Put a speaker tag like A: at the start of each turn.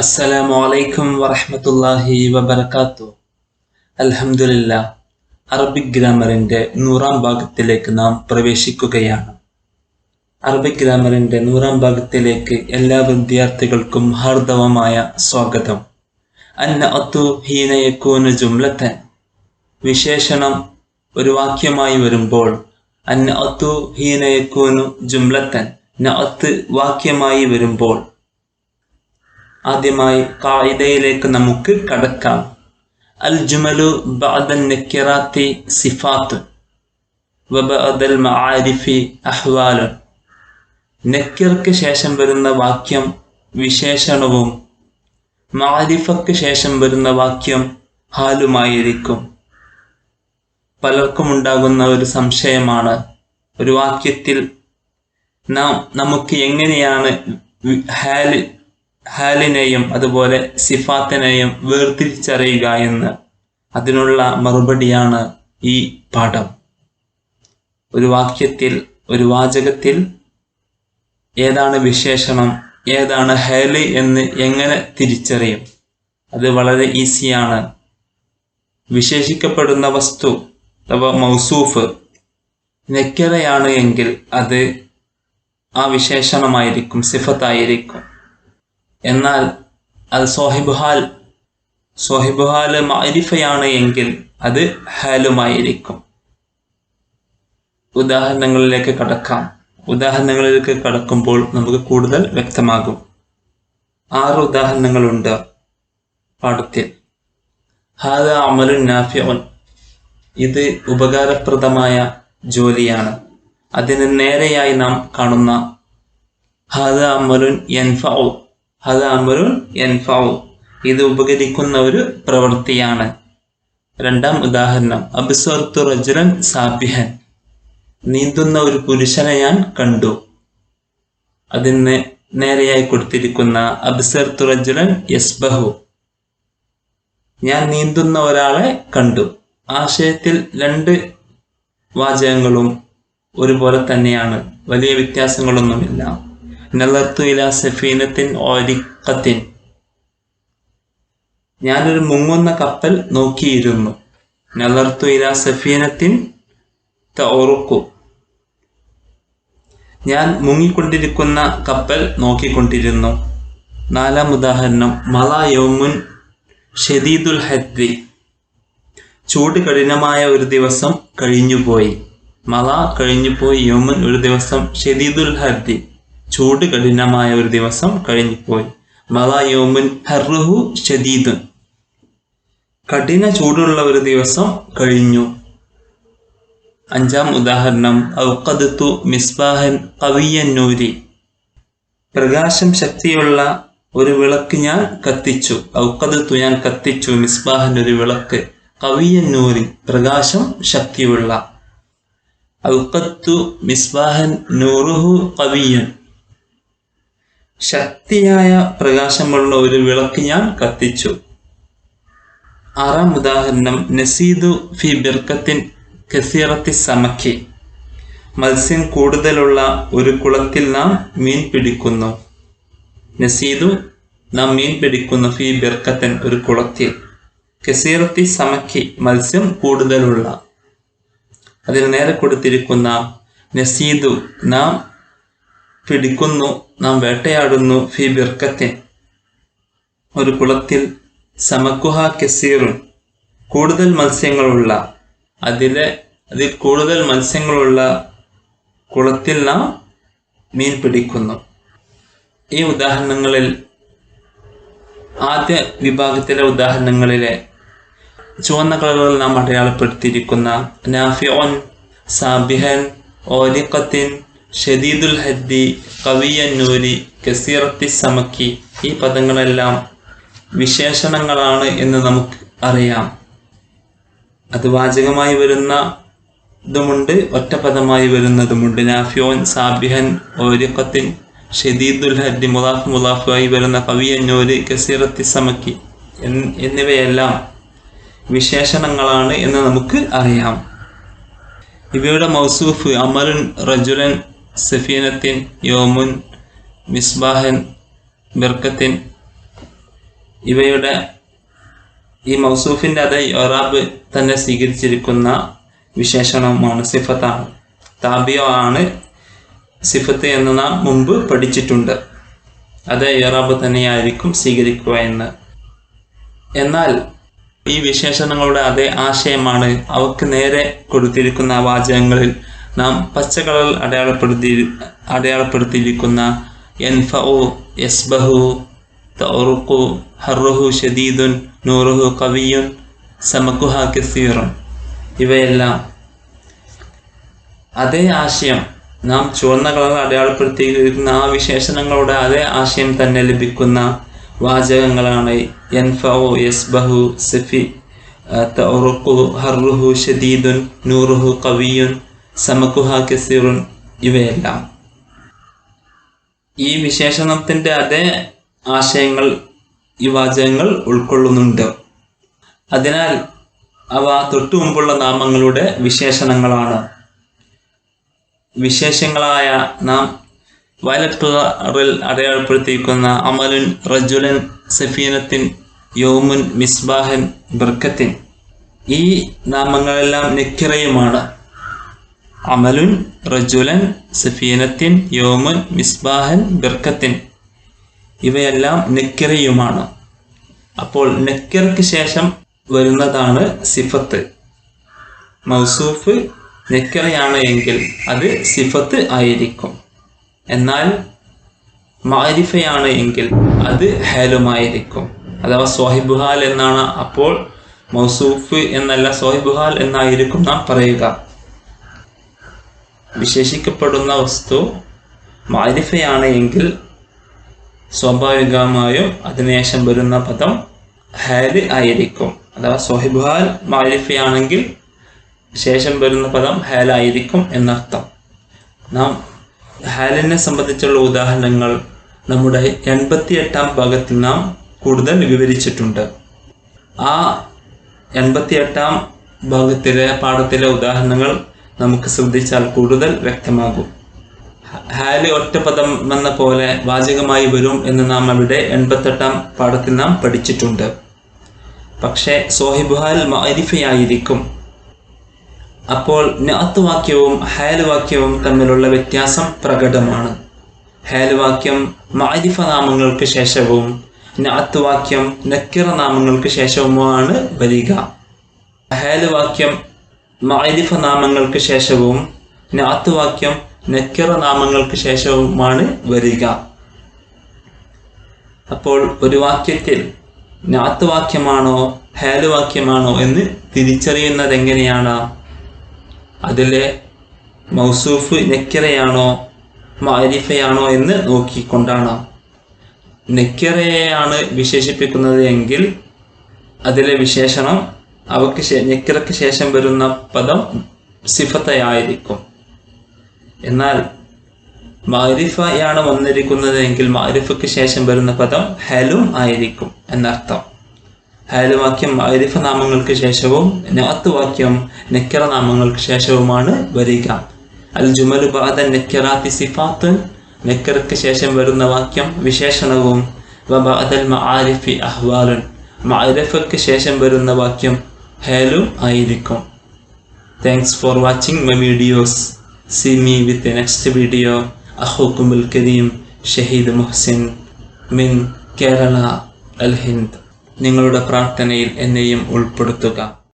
A: അസ്സലാമു അലൈക്കും വറഹമത്തല്ലാഹി വബർക്കാത്തു അൽഹംദുലില്ലാ അറബിക് ഗ്രാമറിന്റെ നൂറാം ഭാഗത്തിലേക്ക് നാം പ്രവേശിക്കുകയാണ്. അറബിക് ഗ്രാമറിന്റെ നൂറാം ഭാഗത്തിലേക്ക് എല്ലാ വിദ്യാർത്ഥികൾക്കും ഹാർദവമായ സ്വാഗതം. അന്ന അത്തു ഹീന യക്കൂന ജുംലത്തൻ വിശേഷണം ഒരു വാക്യമായി വരുമ്പോൾ അന്ന അത്തു ഹീന ജുംലത്തൻ ജുംലത്തൻ അത്ത് വാക്യമായി വരുമ്പോൾ ആദ്യമായി കായിദയിലേക്ക് നമുക്ക് കടക്കാം. അൽ ജുമലു ബഅദൻ നക്കിറാത്തി സിഫാത്ത് വബഅദൽ മആരിഫി അഹ്വാല. നക്കിർക്ക് ശേഷം വരുന്ന വാക്യം വിശേഷണവും മാരിഫക്ക് ശേഷം വരുന്ന വാക്യം ഹാലുമായിരിക്കും. പലർക്കും ഉണ്ടാകുന്ന ഒരു സംശയമാണ്. ഒരു വാക്യത്തിൽ നാം നമുക്ക് എങ്ങനെയാണ് ഹാൽ ഹാലിനെയും അതുപോലെ സിഫാത്തിനെയും വേർതിരിച്ചറിയുക എന്ന് അതിനുള്ള മറുപടിയാണ് ഈ പാഠം. ഒരു വാക്യത്തിൽ ഒരു വാചകത്തിൽ ഏതാണ് വിശേഷണം ഏതാണ് ഹേലി എന്ന് എങ്ങനെ തിരിച്ചറിയും? അത് വളരെ ഈസിയാണ്. വിശേഷിക്കപ്പെടുന്ന വസ്തു അഥവാ മൗസൂഫ് നെക്കറയാണ് എങ്കിൽ അത് ആ വിശേഷണമായിരിക്കും സിഫത്തായിരിക്കും. എന്നാൽ അത് സോഹിബുഹാൽ സോഹിബുഹാൽ മാരിഫയാണ് എങ്കിൽ അത് ഹാലുമായിരിക്കും. ഉദാഹരണങ്ങളിലേക്ക് കടക്കാം. ഉദാഹരണങ്ങളിലേക്ക് കടക്കുമ്പോൾ നമുക്ക് കൂടുതൽ വ്യക്തമാകും. ആറ് ഉദാഹരണങ്ങളുണ്ട്. പാഠത്തിൽ. ഹാദ അമലുൻ നാഫിഉൻ. ഇത് ഉപകാരപ്രദമായ ജോലിയാണ്. അതിന് നേരെയായി നാം കാണുന്ന ഹാദ അമലുൻ യൻഫഉ. ഹദ യൻഫഉ. ഇത് ഉപകരിക്കുന്ന ഒരു പ്രവൃത്തിയാണ്. രണ്ടാം ഉദാഹരണം. അബ്സോർത്തു റജുലൻ സാബിഹൻ. നീന്തുന്ന ഒരു പുരുഷനെ ഞാൻ കണ്ടു. അതിന് നേരെയായി കൊടുത്തിരിക്കുന്ന അബ്സർത്തു റജുലൻ യസ്ബഹു. ഞാൻ നീന്തുന്ന ഒരാളെ കണ്ടു. ആശയത്തിൽ രണ്ട് വാചകങ്ങളും ഒരുപോലെ തന്നെയാണ്. വലിയ വ്യത്യാസങ്ങളൊന്നുമില്ല. നലർത്തു ഇല സഫീനത്തിൻ ഒരിക്കത്തിൻ ഞാനൊരു മുങ്ങുന്ന കപ്പൽ നോക്കിയിരുന്നു. നലർത്തു ഇല സഫീനത്തിൻ തൗറുക്കു. ഞാൻ മുങ്ങിക്കൊണ്ടിരിക്കുന്ന കപ്പൽ നോക്കിക്കൊണ്ടിരുന്നു. നാലാം ഉദാഹരണം മല യോമുൻ ഷദീദുൽ ഹദ്രി ചൂട് കഠിനമായ ഒരു ദിവസം കഴിഞ്ഞുപോയി. മല കഴിഞ്ഞുപോയി യോമുൻ ഒരു ദിവസം ഷദീദുൽ ഹർദി ചൂട് കഠിനമായ ഒരു ദിവസം കഴിഞ്ഞുപോയി. മല ഹർഹു ഷദീദുൻ കഠിന ചൂടുള്ള ഒരു ദിവസം കഴിഞ്ഞു. അഞ്ചാം ഉദാഹരണം ഔക്കദത്തു മിസ്ബാഹൻ കവിയൻ നൂരി. പ്രകാശം ശക്തിയുള്ള ഒരു വിളക്ക് ഞാൻ കത്തിച്ചു. ഔക്കദത്തു ഞാൻ കത്തിച്ചു മിസ്ബാഹൻ ഒരു വിളക്ക്. കവിയൻ നൂരി പ്രകാശം ശക്തിയുള്ള. ഔക്കത്തു മിസ്ബാഹൻ നൂറുഹു കവിയൻ ശക്തിയായ പ്രകാശമുള്ള ഒരു വിളക്ക് ഞാൻ കത്തിച്ചു. ആറാം ഉദാഹരണം. നസീദു ഫി ബിർക്കത്തിൻ കസീറത്തി സമക്കി. മത്സ്യം കൂടുതലുള്ള ഒരു കുളത്തിൽ നാം മീൻ പിടിക്കുന്നു. നസീദു നാം മീൻ പിടിക്കുന്നു ഫി ബിർക്കത്തൻ ഒരു കുളത്തിൽ. കസീറത്തി സമക്കി മത്സ്യം കൂടുതലുള്ള. അതിന് നേരെ കൊടുത്തിരിക്കുന്ന നസീദു നാം പിടിക്കുന്നു നാം വേട്ടയാടുന്നു ഫി ബിർക്കത്തിൻ ഒരു കുളത്തിൽ സമക്കുഹ കസീറുൻ. കൂടുതൽ മത്സ്യങ്ങളുള്ള അതിലെ അതിൽ കൂടുതൽ മത്സ്യങ്ങളുള്ള കുളത്തിൽ നാം മീൻ പിടിക്കുന്നു. ഈ ഉദാഹരണങ്ങളിൽ ആദ്യ വിഭാഗത്തിലെ ഉദാഹരണങ്ങളിലെ ചുവന്ന കളറുകൾ നാം അടയാളപ്പെടുത്തിയിരിക്കുന്ന നാഫിയോൻ സാബിഹൻ ഓലിക്കത്തിൻ ഷദീദുൽ ഹദ്ദി കവിയൻ നൂരി കസീറത്തി സമക്കി ഈ പദങ്ങളെല്ലാം വിശേഷണങ്ങളാണ് എന്ന് നമുക്ക് അറിയാം. അത് വാചകമായി വരുന്ന ഇതുമുണ്ട് ഒറ്റപദമായി വരുന്നതുമുണ്ട്. നാഫിയോൻ സാബിഹൻ ഓരിക്കത്തിൻ ഷദീദുൽ ഹദ്ദി മുലാഫ് മുലാഫായി വരുന്ന കവിയന്നൂര് കസീറത്തി സമക്കി എന്നിവയെല്ലാം വിശേഷണങ്ങളാണ് എന്ന് നമുക്ക് അറിയാം. ഇവയുടെ മൗസൂഫ് അമറുൻ റജുലൻ സഫീനത്തിൻ യോമുൻ മിസ്ബാഹൻ ബിർക്കത്തിൻ ഇവയുടെ ഈ മൗസൂഫിന്റെ അതേ ഇറാബ് തന്നെ സ്വീകരിച്ചിരിക്കുന്ന വിശേഷണമാണ് സിഫത്താണ്. താബിയോ ആണ് സിഫത്ത് എന്ന് നാം മുമ്പ് പഠിച്ചിട്ടുണ്ട്. അത് ഇറാബ് തന്നെയായിരിക്കും സ്വീകരിക്കുക എന്ന്. എന്നാൽ ഈ വിശേഷണങ്ങളുടെ അതേ ആശയമാണ് അവക്ക് നേരെ കൊടുത്തിരിക്കുന്ന വാചകങ്ങളിൽ നാം പച്ച അടയാളപ്പെടുത്തി അടയാളപ്പെടുത്തിയിരിക്കുന്ന എൻഫഉ യസ്ബഹു തൗറുഖു ഹറുഹു ഷദീദുൻ നൂറുഹു കവിയുൻ സമക്കുഹ കസീറും ഇവയെല്ലാം അതേ ആശയം നാം ചുവന്ന കളർ അടയാളപ്പെടുത്തിയിരിക്കുന്ന ആ വിശേഷണങ്ങളുടെ അതേ ആശയം തന്നെ ലഭിക്കുന്ന വാചകങ്ങളാണ് യൻഫഉ യസ്ബഹു സഫി തൗറുഖു ഹറുഹു ഷദീദുൻ നൂറുഹു കവിയുൻ സമക്കുഹ കസീറുൻ ഇവയെല്ലാം. ഈ വിശേഷണത്തിന്റെ അതേ ആശയങ്ങൾ ഈ വാചകങ്ങൾ ഉൾക്കൊള്ളുന്നുണ്ട്. അതിനാൽ അവ തൊട്ടു മുമ്പുള്ള നാമങ്ങളുടെ വിശേഷണങ്ങളാണ്. വിശേഷങ്ങളായ നാം വയലറ്റ് കളറിൽ അടയാളപ്പെടുത്തിയിരിക്കുന്ന അമലുൻ റജുലൻ സഫീനത്തിൻ യോമുൻ മിസ്ബാഹൻ ബർക്കത്തിൻ ഈ നാമങ്ങളെല്ലാം നിക്കിറയുമാണ് അമലുൻ റജുലൻ സഫീനത്തിൻ യോമുൻ മിസ്ബാഹൻ ബിർക്കത്തിൻ ഇവയെല്ലാം നെക്കിറയുമാണ്. അപ്പോൾ നെക്കിറയ്ക്ക് ശേഷം വരുന്നതാണ് സിഫത്ത്. മൗസൂഫ് നെക്കിറയാണ് എങ്കിൽ അത് സിഫത്ത് ആയിരിക്കും. എന്നാൽ മാരിഫയാണ് എങ്കിൽ അത് ഹേലുമായിരിക്കും. അഥവാ സോഹിബുഹാൽ എന്നാണ് അപ്പോൾ മൗസൂഫ് എന്നല്ല സോഹിബുഹാൽ എന്നായിരിക്കും നാം പറയുക. വിശേഷിക്കപ്പെടുന്ന വസ്തു മാരിഫയാണ് എങ്കിൽ സ്വാഭാവികമായും അതിനുശേഷം വരുന്ന പദം ഹാൽ ആയിരിക്കും. അഥവാ സോഹിബുഹാൽ മാരിഫയാണെങ്കിൽ ശേഷം വരുന്ന പദം ഹാലായിരിക്കും എന്നർത്ഥം. നാം ഹാലിനെ സംബന്ധിച്ചുള്ള ഉദാഹരണങ്ങൾ നമ്മുടെ എൺപത്തി എട്ടാം ഭാഗത്തിൽ നാം കൂടുതൽ വിവരിച്ചിട്ടുണ്ട്. ആ എൺപത്തി എട്ടാം ഭാഗത്തിലെ പാഠത്തിലെ ഉദാഹരണങ്ങൾ നമുക്ക് ശ്രദ്ധിച്ചാൽ കൂടുതൽ വ്യക്തമാകും. ഹാൽ ഒറ്റപദം എന്ന പോലെ വാചകമായി വരും എന്ന് നാം അവിടെ എൺപത്തെട്ടാം പാഠത്തിൽ നാം പഠിച്ചിട്ടുണ്ട്. പക്ഷേ സോഹിബുഹാൽ മരിഫയായിരിക്കും അപ്പോൾ നാത്ത് വാക്യവും ഹാൽ വാക്യവും തമ്മിലുള്ള വ്യത്യാസം പ്രകടമാണ്. ഹാൽ വാക്യം മാരിഫ നാമങ്ങൾക്ക് ശേഷവും നാത്ത് വാക്യം നക്കിറ നാമങ്ങൾക്ക് ശേഷവുമാണ് വരിക. ഹാൽ വാക്യം മാരിഫ നാമങ്ങൾക്ക് ശേഷവും നാത്തുവാക്യം നക്കിറ നാമങ്ങൾക്ക് ശേഷവുമാണ് വരിക. അപ്പോൾ ഒരു വാക്യത്തിൽ നാത്തുവാക്യമാണോ ഹേലുവാക്യമാണോ വാക്യമാണോ എന്ന് തിരിച്ചറിയുന്നത് എങ്ങനെയാണ് അതിലെ മൗസൂഫ് നെക്കിറയാണോ മാരിഫയാണോ എന്ന് നോക്കിക്കൊണ്ടാണ്. നെക്കിറയെയാണ് വിശേഷിപ്പിക്കുന്നത് എങ്കിൽ അതിലെ വിശേഷണം അവക്ക് ശേ- ശേഷം വരുന്ന പദം സിഫത്തയായിരിക്കും. എന്നാൽ മാരിഫയാണ് വന്നിരിക്കുന്നത് എങ്കിൽ മാരിഫയ്ക്ക് ശേഷം വരുന്ന പദം ഹലും ആയിരിക്കും എന്നർത്ഥം. ഹലുവാക്യം മാരിഫ നാമങ്ങൾക്ക് ശേഷവും നാത്ത് വാക്യം നെക്കറ നാമങ്ങൾക്ക് ശേഷവുമാണ് വരിക. അൽ ജുമലു ബാദൻ നെക്കിറാത്തി സിഫാത്ത് നെക്കറയ്ക്ക് ശേഷം വരുന്ന വാക്യം വിശേഷണവും വബാദൽ മആരിഫി അഹ്വാലുൻ. മഅരിഫയ്ക്ക് ശേഷം വരുന്ന വാക്യം ഹലോ ആയിരിക്കും thanks for watching my videos see me with next video അഹോക്കുമുൽ Kareem Shaheed Muhsin മിൻ കേരള അൽ ഹിന്ദ് നിങ്ങളുടെ പ്രാർത്ഥനയിൽ എന്നെയും ഉൾപ്പെടുത്തുക.